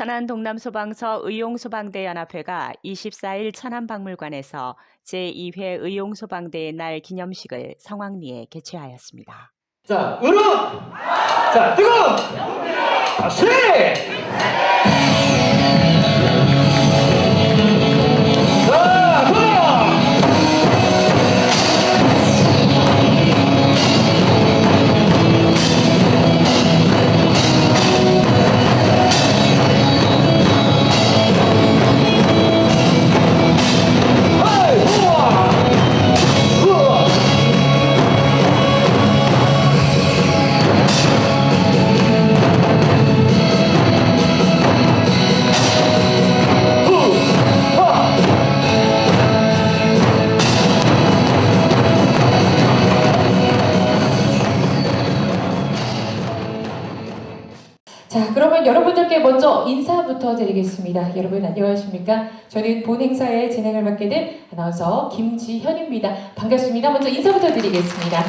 천안 동남소방서 의용소방대 연합회가 24일 천안박물관에서 제2회 의용소방대의 날 기념식을 성황리에 개최하였습니다. 자, 으름! 자, 뜨거운! 다시! 인사부터 드리겠습니다. 여러분 안녕하십니까? 저는 본 행사에 진행을 맡게 된 아나운서 김지현입니다. 반갑습니다. 먼저 인사부터 드리겠습니다.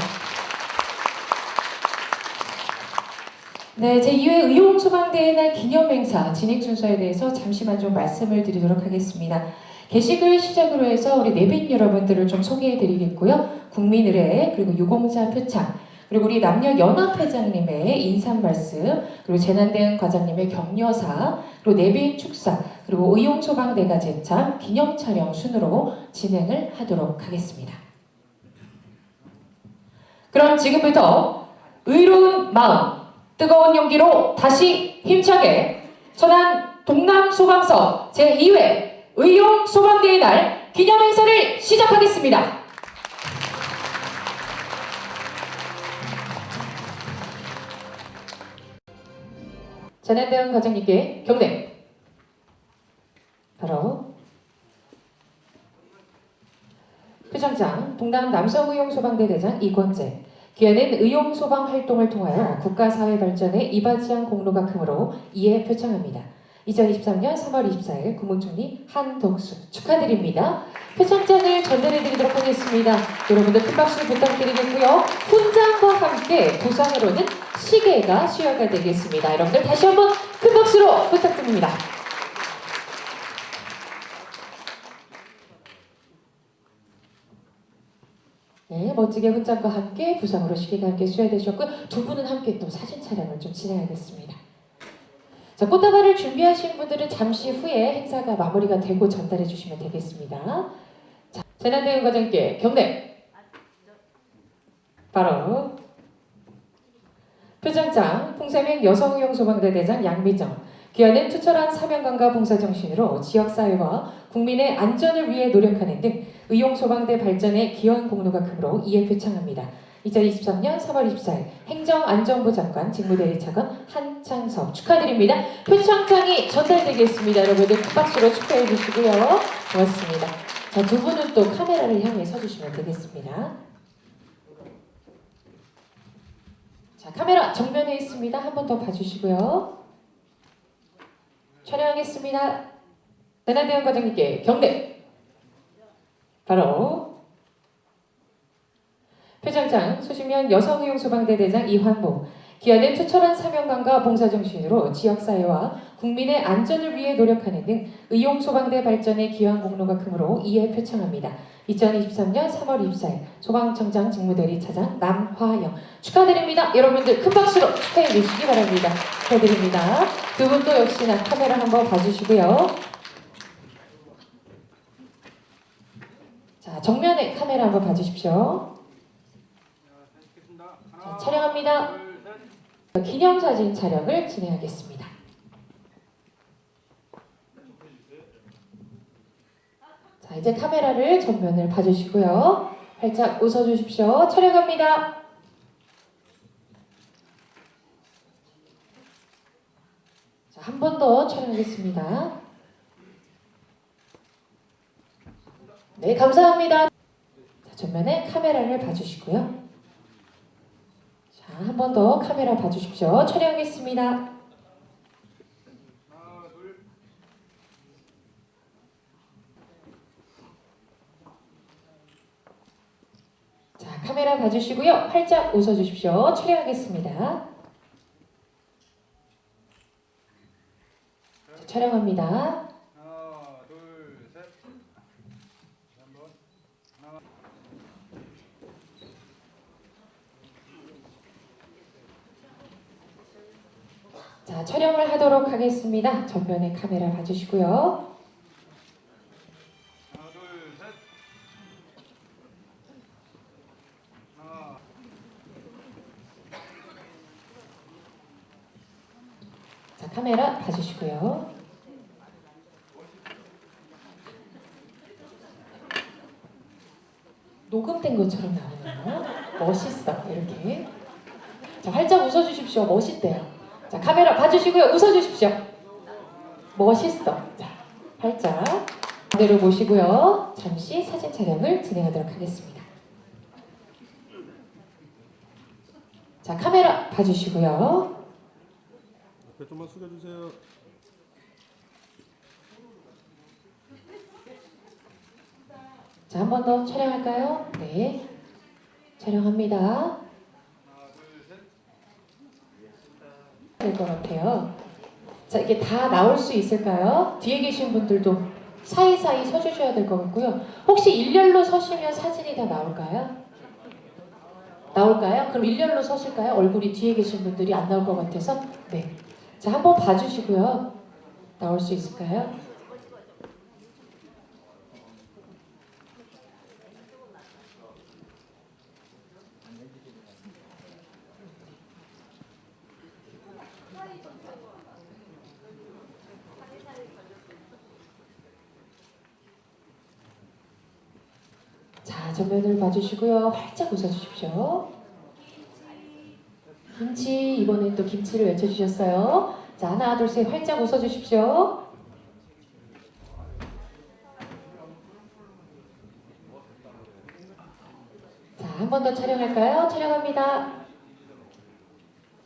네, 제2회 의용소방대의 날 기념행사 진행 순서에 대해서 잠시만 좀 말씀을 드리도록 하겠습니다. 게시글 시작으로 해서 우리 내빈 여러분들을 좀 소개해 드리겠고요. 국민의례, 그리고 유공자 표창, 그리고 우리 남녀 연합 회장님의 인사 말씀, 그리고 재난대응 과장님의 격려사, 그리고 내빈 축사, 그리고 의용 소방 대가 제참 기념 촬영 순으로 진행을 하도록 하겠습니다. 그럼 지금부터 의로운 마음, 뜨거운 용기로 다시 힘차게 천안 동남 소방서 제2회 의용 소방대의 날 기념 행사를 시작하겠습니다. 재난대응 과장님께 경례. 바로 표창장 동남 남성의용소방대 대장 이권재 기아는 의용소방 활동을 통하여 국가사회 발전에 이바지한 공로가 크므로 이에 표창합니다. 2023년 3월 24일 국무총리 한덕수 축하드립니다. 표창장을 전달해드리도록 하겠습니다. 여러분들 큰 박수 부탁드리겠고요. 훈장과 함께 부상으로는 시계가 수여가 되겠습니다. 여러분들 다시 한번 큰 박수로 부탁드립니다. 네, 멋지게 훈장과 함께 부상으로 시계가 함께 수여되셨고 두 분은 함께 또 사진 촬영을 좀 진행하겠습니다. 자, 꽃다발을 준비하신 분들은 잠시 후에 행사가 마무리가 되고 전달해 주시면 되겠습니다. 자, 재난대응 과장께 경례. 바로 표창장 풍세명 여성의용소방대 대장 양미정 귀하는 투철한 사명감과 봉사정신으로 지역사회와 국민의 안전을 위해 노력하는 등 의용소방대 발전에 기여한 공로가 크므로 이에 표창합니다. 2023년 3월 24일 행정안전부 장관 직무대리차관 한창섭 축하드립니다. 표창장이 전달되겠습니다. 여러분들 큰 박수로 축하해 주시고요. 고맙습니다. 자, 두 분은 또 카메라를 향해 서주시면 되겠습니다. 자, 카메라 정면에 있습니다. 한 번 더 봐주시고요. 촬영하겠습니다. 대난대원 과장님께 경례. 바로 표창장 수십년 여성의용소방대 대장 이환보 기아는 투철한 사명감과 봉사정신으로 지역사회와 국민의 안전을 위해 노력하는 등 의용소방대 발전에 기여한 공로가 크므로 이에 표창합니다. 2023년 3월 24일 소방청장 직무대리 차장 남화영 축하드립니다. 여러분들 큰 박수로 축하해 주시기 바랍니다. 축하드립니다. 두 분도 역시나 카메라 한번 봐주시고요. 자 정면에 카메라 한번 봐주십시오. 자, 촬영합니다. 기념사진 촬영을 진행하겠습니다. 자, 이제 카메라를 전면을 봐주시고요. 활짝 웃어주십시오. 촬영합니다. 자, 한번 더 촬영하겠습니다. 네, 감사합니다. 자, 전면에 카메라를 봐주시고요. 자, 한번 더 카메라 봐주십시오. 촬영하겠습니다. 자, 카메라 봐주시고요. 활짝 웃어주십시오. 촬영하겠습니다. 촬영합니다. 하나, 둘, 셋. 한번. 자, 촬영을 하도록 하겠습니다. 전면에 카메라 봐주시고요. 자, 카메라 봐주시고요. 녹음된 것처럼 나오네요. 멋있어, 이렇게. 자, 활짝 웃어주십시오. 멋있대요. 자, 카메라 봐주시고요. 웃어주십시오. 멋있어. 자, 활짝. 그대로 보시고요. 잠시 사진 촬영을 진행하도록 하겠습니다. 자, 카메라 봐주시고요. 앞에 좀만 숙여주세요. 자, 한 번 더 촬영할까요? 네. 촬영합니다. 하나, 둘, 셋. 될 것 같아요. 자, 이게 다 나올 수 있을까요? 뒤에 계신 분들도 사이사이 서주셔야 될 것 같고요. 혹시 일렬로 서시면 사진이 다 나올까요? 나올까요? 그럼 일렬로 서실까요? 얼굴이 뒤에 계신 분들이 안 나올 것 같아서? 네. 자, 한번 봐주시고요. 나올 수 있을까요? 자, 전면을 봐주시고요. 활짝 웃어주십시오. 김치, 이번엔 또 김치를 외쳐주셨어요. 자, 하나, 둘, 셋, 활짝 웃어주십시오. 자, 한 번 더 촬영할까요? 촬영합니다.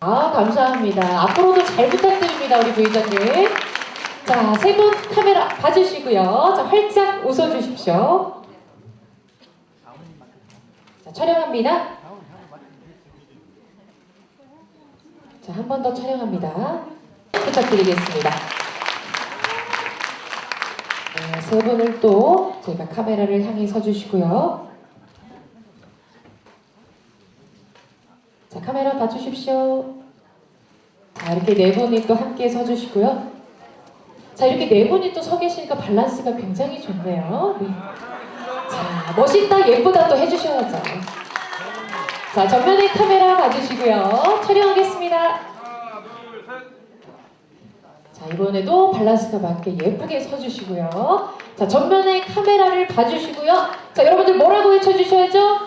아, 감사합니다. 앞으로도 잘 부탁드립니다, 우리 부회장님. 자, 세 분 카메라 봐주시고요. 자, 활짝 웃어주십시오. 자, 촬영합니다. 자, 한 번 더 촬영합니다. 부탁드리겠습니다. 네, 세 분을 또 저희가 카메라를 향해 서주시고요. 자, 카메라 봐주십시오. 자, 이렇게 네 분이 또 함께 서주시고요. 자, 이렇게 네 분이 또 서 계시니까 밸런스가 굉장히 좋네요. 네. 자, 멋있다, 예쁘다 또 해주셔야죠. 자, 전면에 카메라 봐주시고요. 촬영하겠습니다. 자, 이번에도 밸런스가 맞게 예쁘게 서주시고요. 자, 전면에 카메라를 봐주시고요. 자, 여러분들 뭐라고 외쳐주셔야죠?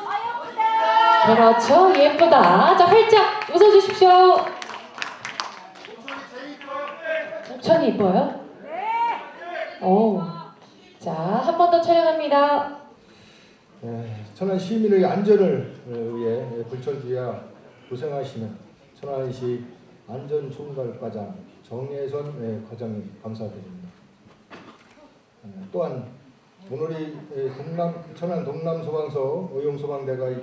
그렇죠. 예쁘다. 자, 활짝 웃어주십시오. 천이 이뻐요? 네. 오. 자, 한 번 더 촬영합니다. 예, 천안 시민의 안전을 어, 위해 불철주야 고생하시는 천안시 안전총괄과장 정혜선 예, 과장님 감사드립니다. 예, 또한 오늘이 예, 동남 천안 동남 소방서 의용 소방대가 이-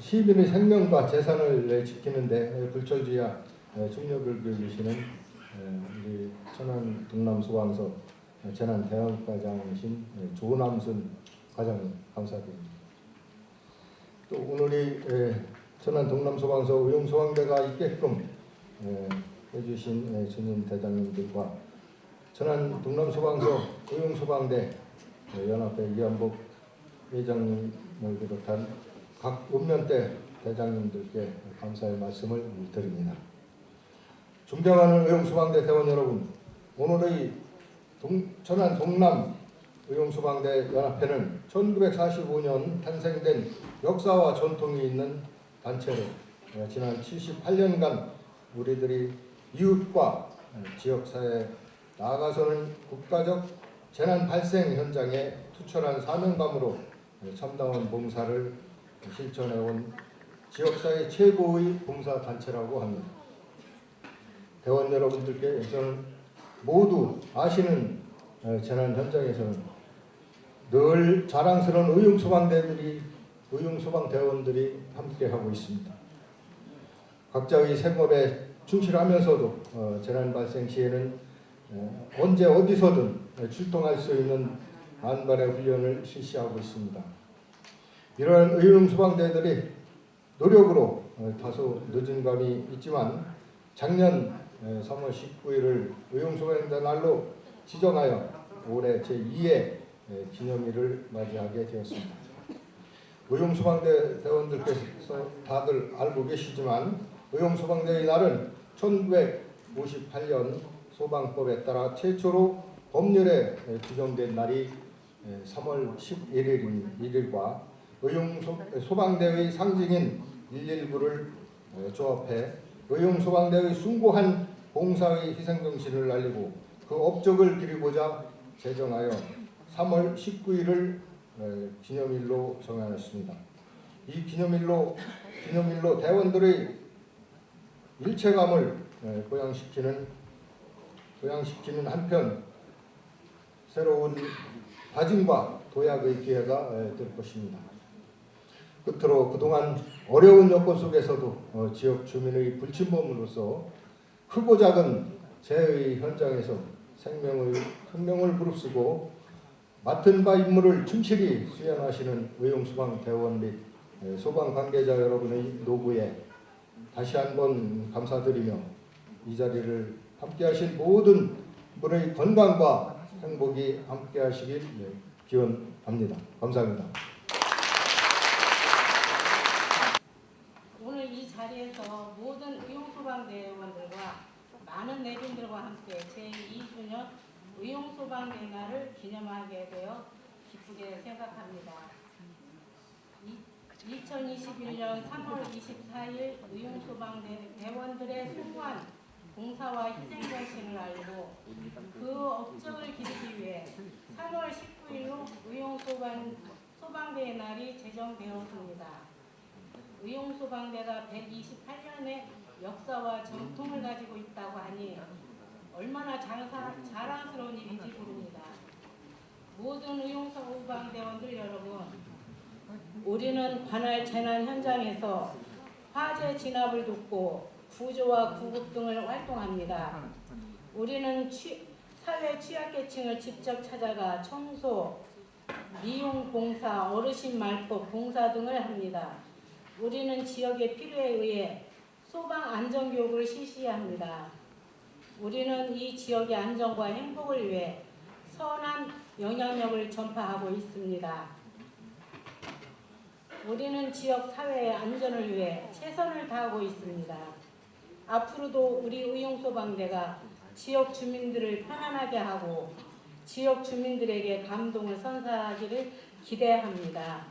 시민의 생명과 재산을 예, 지키는데 예, 불철주야 예, 총력을 기울이시는 예, 우리 천안 동남 소방서 예, 재난 대응과장이신 예, 조남순 과장님 감사드립니다. 또 오늘이 예, 천안 동남소방서 의용소방대가 있게끔 예, 해주신 예, 전임 대장님들과 천안 동남소방서 의용소방대 예, 연합회 이한복 회장님을 비롯한 각 읍면대 대장님들께 감사의 말씀을 드립니다. 존경하는 의용소방대 대원 여러분, 오늘의 동, 천안 동남 의용소방대 연합회는 1945년 탄생된 역사와 전통이 있는 단체로 어, 지난 78년간 우리들이 이웃과 어, 지역사회 나아가서는 국가적 재난 발생 현장에 투철한 사명감으로 어, 참다운 봉사를 실천해온 지역사회 최고의 봉사단체라고 합니다. 대원 여러분들께 저는 모두 아시는 어, 재난 현장에서는 늘 자랑스러운 의용소방대들이 의용소방대원들이 함께하고 있습니다. 각자의 생업에 충실하면서도 어, 재난 발생 시에는 어, 언제 어디서든 출동할 수 있는 안발의 훈련을 실시하고 있습니다. 이러한 의용 소방대들이 노력으로 어, 다소 늦은 감이 있지만 작년 에, 3월 19일을 의용 소방대 날로 지정하여 올해 제2회 기념일을 맞이하게 되었습니다. 의용 소방대 대원들께서 다들 알고 계시지만 의용 소방대의 날은 1958년 소방법에 따라 최초로 법률에 규정된 날이 3월 11일과 의용 소방대의 상징인 119를 조합해 의용 소방대의 숭고한 봉사의 희생정신을 알리고 그 업적을 기리고자 제정하여 3월 19일을 기념일로 정하였습니다. 이 기념일로 기념일로 대원들의 일체감을 고양시키는 고양시키는 한편 새로운 다짐과 도약의 기회가 될 것입니다. 끝으로 그동안 어려운 여건 속에서도 어, 지역 주민의 불침범으로서 크고 작은 재의 현장에서 생명의 생명을 무릅쓰고 맡은 바 임무를 충실히 수행하시는 의용소방 대원 및 에, 소방 관계자 여러분의 노고에 다시 한번 감사드리며 이 자리를 함께하신 모든 분의 건강과 행복이 함께하시길 네, 기원합니다. 감사합니다. 오늘 이 자리에서 모든 의용소방대원들과 많은 내빈들과 함께 제2주년 의용 소방대 날을 기념하게 되어 기쁘게 생각합니다. 이- 2021년 3월 24일 의용 소방대 대원들의 숭고한 봉사와 희생 정신을 알고 그 업적을 기리기 위해 3월 19일로 의용 소방 소방대의 날이 제정되었습니다. 의용 소방대가 128년의 역사와 전통을 가지고 있다고 하니 얼마나 장사, 자랑스러운 일인지 모릅니다. 모든 의용소방대원들 여러분, 우리는 관할 재난 현장에서 화재 진압을 돕고 구조와 구급 등을 활동합니다. 우리는 취, 사회 취약계층을 직접 찾아가 청소, 미용 봉사, 어르신 말법 봉사 등을 합니다. 우리는 지역의 필요에 의해 소방 안전 교육을 실시합니다. 우리는 이 지역의 안전과 행복을 위해 선한 영향력을 전파하고 있습니다. 우리는 지역 사회의 안전을 위해 최선을 다하고 있습니다. 앞으로도 우리 의용소방대가 지역 주민들을 편안하게 하고 지역 주민들에게 감동을 선사하기를 기대합니다.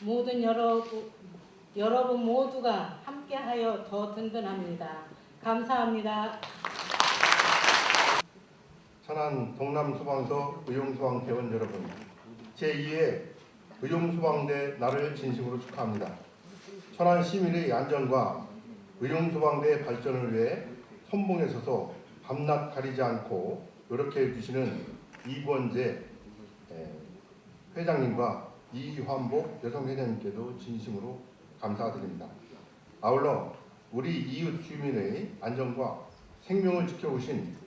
모든 여러분, 여러분 모두가 함께하여 더 든든합니다. 감사합니다. 천안 동남소방서 의용소방대원 여러분, 제2회 의용소방대 날을 진심으로 축하합니다. 천안 시민의 안전과 의용소방대 발전을 위해 선봉에 서서 밤낮 가리지 않고 노력해 주시는 이권재 에, 회장님과 이환복 여성회장님께도 진심으로 감사드립니다. 아울러 우리 이웃 주민의 안전과 생명을 지켜오신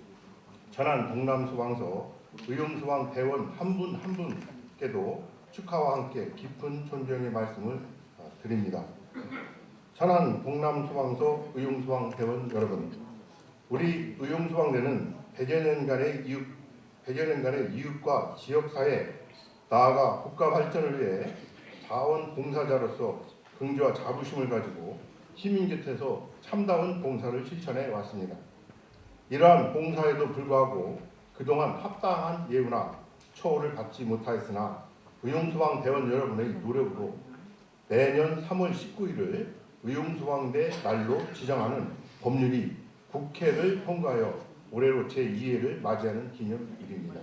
전안 동남소방서 의용소방 대원 한 분 한 분께도 축하와 함께 깊은 존경의 말씀을 어, 드립니다. 천안 동남소방서 의용소방 대원 여러분, 우리 의용소방대는 100여 년간의 이웃, 100여 년간의 이웃과 지역사회, 나아가 국가 발전을 위해 자원봉사자로서 긍지와 자부심을 가지고 시민 곁에서 참다운 봉사를 실천해 왔습니다. 이러한 봉사에도 불구하고 그동안 합당한 예우나 처우를 받지 못하였으나 의용소방 대원 여러분의 노력으로 매년 3월 19일을 의용소방대 날로 지정하는 법률이 국회를 통과하여 올해로 제2회를 맞이하는 기념일입니다.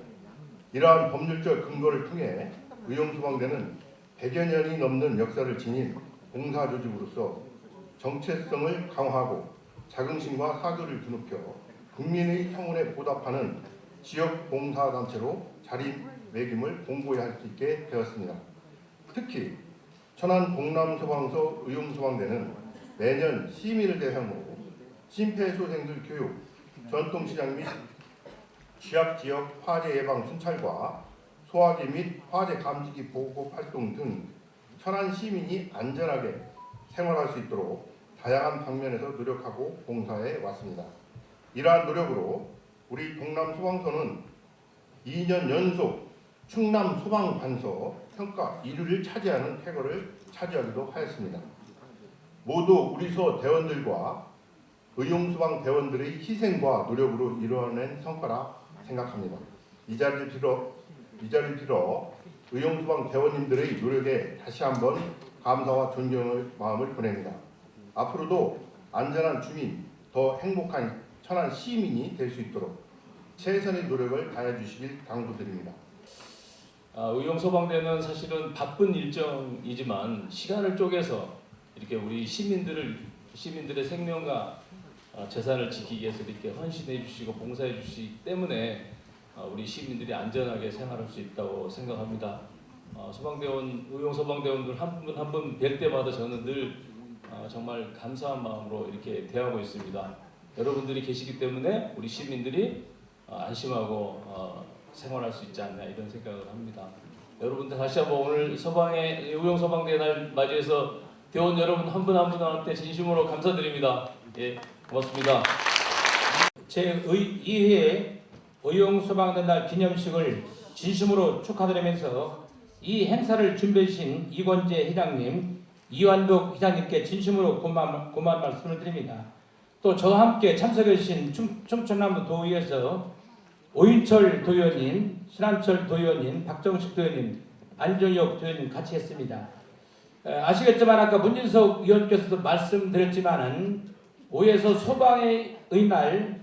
이러한 법률적 근거를 통해 의용소방대는 100여 년이 넘는 역사를 지닌 봉사조직으로서 정체성을 강화하고 자긍심과 사교를 드높여 국민의 성원에 보답하는 지역 봉사단체로 자리매김을 공고히 할 수 있게 되었습니다. 특히 천안 동남소방서 의용소방대는 매년 시민을 대상으로 심폐소생술 교육, 전통시장 및 취약 지역 화재 예방 순찰과 소화기 및 화재 감지기 보급 활동 등 천안 시민이 안전하게 생활할 수 있도록 다양한 방면에서 노력하고 봉사해 왔습니다. 이러한 노력으로 우리 동남 소방서는 2년 연속 충남 소방관서 평가 1위를 차지하는 쾌거를 차지하기도 하였습니다. 모두 우리 소 대원들과 의용소방 대원들의 희생과 노력으로 이루어낸 성과라 생각합니다. 이 자리를 빌어 이 자리를 빌어 의용소방 대원님들의 노력에 다시 한번 감사와 존경의 마음을 보냅니다. 앞으로도 안전한 주민, 더 행복한 천안 시민이 될 수 있도록 최선의 노력을 다해 주시길 당부드립니다. 아, 의용 소방대는 사실은 바쁜 일정이지만 시간을 쪼개서 이렇게 우리 시민들을 시민들의 생명과 아, 재산을 지키기 위해서 이렇게 헌신해 주시고 봉사해 주시기 때문에 아, 우리 시민들이 안전하게 생활할 수 있다고 생각합니다. 아, 소방대원 의용 소방대원들 한 분 한 분 뵐 때마다 저는 늘 아, 정말 감사한 마음으로 이렇게 대하고 있습니다. 여러분들이 계시기 때문에 우리 시민들이 아, 안심하고 어, 생활할 수 있지 않나 이런 생각을 합니다. 여러분들 다시 한번 오늘 소방의 의용 소방대 날 맞이해서 대원 여러분 한 분 한 분한테 진심으로 감사드립니다. 예, 고맙습니다. 제2회 의용 소방대 날 기념식을 진심으로 축하드리면서 이 행사를 준비해 주신 이권재 회장님, 이완독 회장님께 진심으로 고마운 말씀을 드립니다. 또 저와 함께 참석해 주신 충, 충청남도 도의회에서 오인철 도의원님, 신한철 도의원님, 박정식 도의원님, 안정혁 도의원님 같이 했습니다. 에, 아시겠지만 아까 문진석 의원께서도 말씀드렸지만은 오에서 소방의 날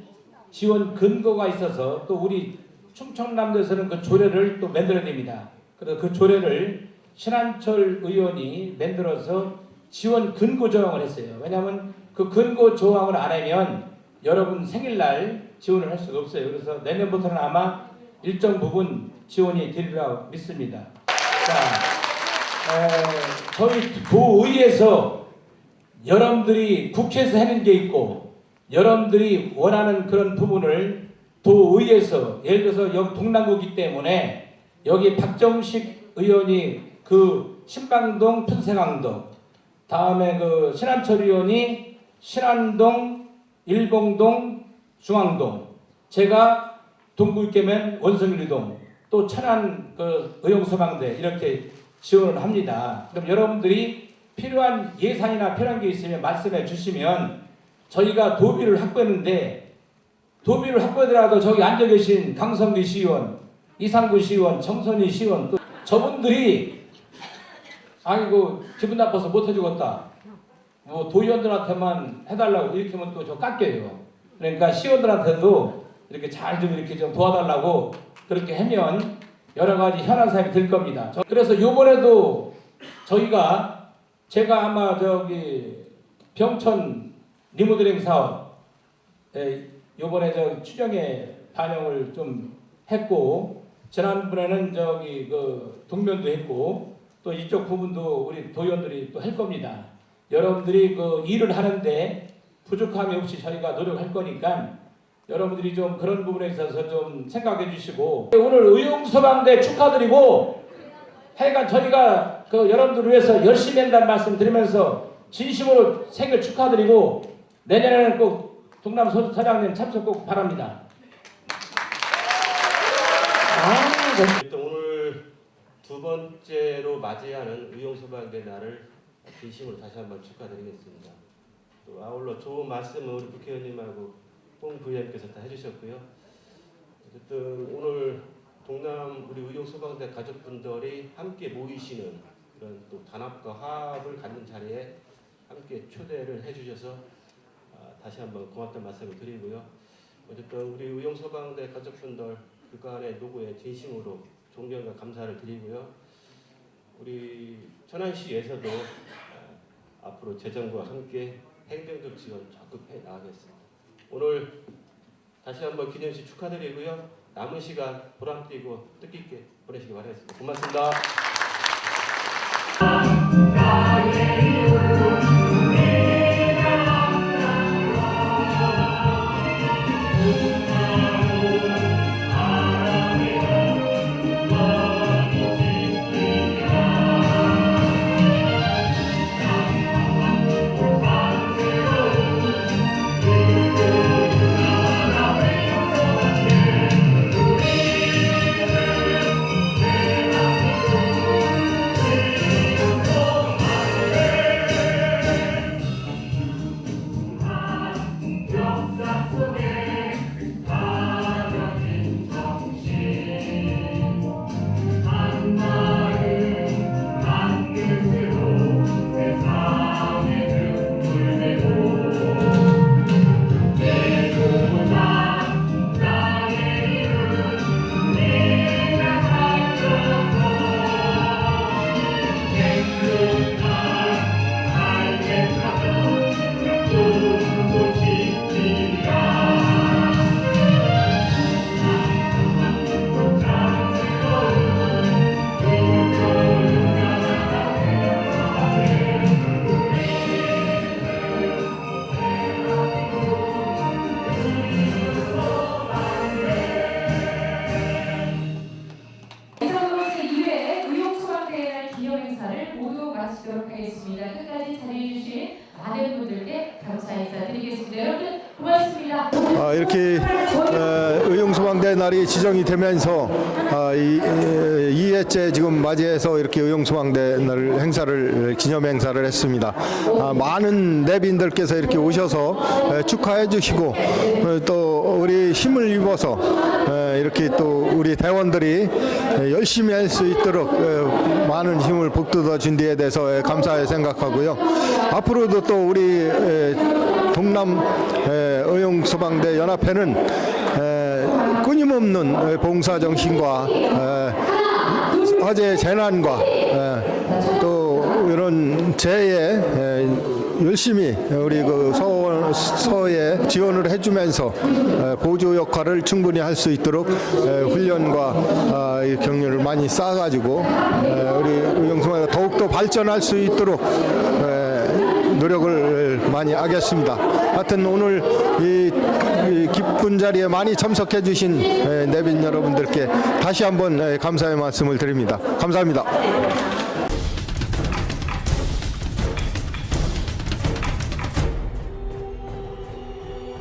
지원 근거가 있어서 또 우리 충청남도에서는 그 조례를 또 만들어냅니다. 그래서 그 조례를 신한철 의원이 만들어서 지원 근거 조항을 했어요. 왜냐하면 그 근거 조항을 안 하면 여러분 생일날 지원을 할 수가 없어요. 그래서 내년부터는 아마 일정 부분 지원이 되리라 믿습니다. 자, 에, 저희 도의에서 여러분들이 국회에서 하는 게 있고 여러분들이 원하는 그런 부분을 도의에서 예를 들어서 여기 동남구기 때문에 여기 박정식 의원이 그 신방동 푼세강동 다음에 그 신한철 의원이 신안동 일봉동 중앙동 제가 동구있게면 원성일동 또 천안 그 의용소방대 이렇게 지원을 합니다. 그럼 여러분들이 필요한 예산이나 필요한 게 있으면 말씀해 주시면 저희가 도비를 확보했는데 도비를 확보하더라도 저기 앉아 계신 강성기 시의원, 이상구 시의원, 정선희 시의원 또 저분들이 아이고 기분 나빠서 못 해주겠다. 뭐 도의원들한테만 해달라고 이렇게 하면 또 저 깎여요. 그러니까 시의원들한테도 이렇게 잘 좀 이렇게 좀 도와달라고 그렇게 하면 여러 가지 현안 사항이 될 겁니다. 저- 그래서 요번에도 저희가 제가 아마 저기 병천 리모델링 사업 에, 요번에 저 추정에 반영을 좀 했고 지난번에는 저기 그 동면도 했고 또 이쪽 부분도 우리 도의원들이 또 할 겁니다. 여러분들이 그 일을 하는데 부족함이 없이 저희가 노력할 거니까 여러분들이 좀 그런 부분에 있어서 좀 생각해 주시고 오늘 의용소방대 축하드리고 하여간 저희가 그 여러분들을 위해서 열심히 한다는 말씀 드리면서 진심으로 생일 축하드리고 내년에는 꼭 동남 소- 서장님 참석 꼭 바랍니다. 아, 네. 일단 오늘 두 번째로 맞이하는 의용소방대 날을 진심으로 다시 한번 축하드리겠습니다. 또 아울러 좋은 말씀을 우리 국회의원님하고 홍 부의원께서 다 해주셨고요. 어쨌든 오늘 동남 우리 의용 소방대 가족분들이 함께 모이시는 그런 또 단합과 화합을 갖는 자리에 함께 초대를 해주셔서 아, 다시 한번 고맙다는 말씀을 드리고요. 어쨌든 우리 의용 소방대 가족분들 그간의 노고에 진심으로 존경과 감사를 드리고요. 우리 천안시에서도 아, 앞으로 재정과 함께 행정적 지원 적극 해 나가겠습니다. 오늘 다시 한번 기념식 축하드리고요. 남은 시간 보람뛰고 뜻깊게 보내시기 바라겠습니다. 고맙습니다. 마치도록 하겠습니다. 끝까지 자리해주신 많은 분들께 감사 인사드리겠습니다. 여러분 고맙습니다. 아, 이렇게 네, 어, 의용소방 대 날이 지정이 되면서 아, 이, 이 2회째 지금 맞이해서 이렇게 의용소방대 날 행사를 기념 행사를 했습니다. 아, 많은 내빈들께서 이렇게 오셔서 에, 축하해 주시고 어, 또 우리 힘을 입어서 에, 이렇게 또 우리 대원들이 에, 열심히 할 수 있도록 에, 많은 힘을 북돋아 준 데에 대해서 에, 감사히 생각하고요. 앞으로도 또 우리 에, 동남 에, 의용소방대 연합회는 에, 끊임없는 에, 봉사 정신과 에, 화재 재난과 에, 또 이런 재해에 에, 열심히 우리 그 서, 서에 지원을 해주면서 에, 보조 역할을 충분히 할 수 있도록 에, 훈련과 경륜을 많이 쌓아가지고 에, 우리 의용소방이 더욱더 발전할 수 있도록 에, 노력을 많이 하겠습니다. 하여튼 오늘 이, 이 기쁜 자리에 많이 참석해 주신 에, 내빈 여러분들께 다시 한번 에, 감사의 말씀을 드립니다. 감사합니다.